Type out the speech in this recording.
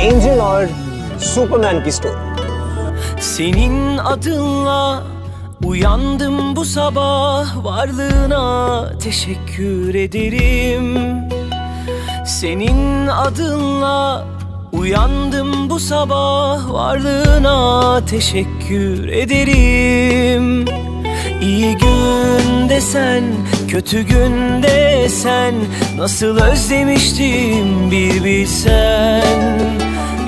एंजल और सुपरमैन की story Senin adınla uyandım bu sabah varlığına teşekkür ederim. Senin adınla uyandım bu sabah varlığına teşekkür ederim. İyi günde sen, kötü günde sen Nasıl özlemiştim bir bilsen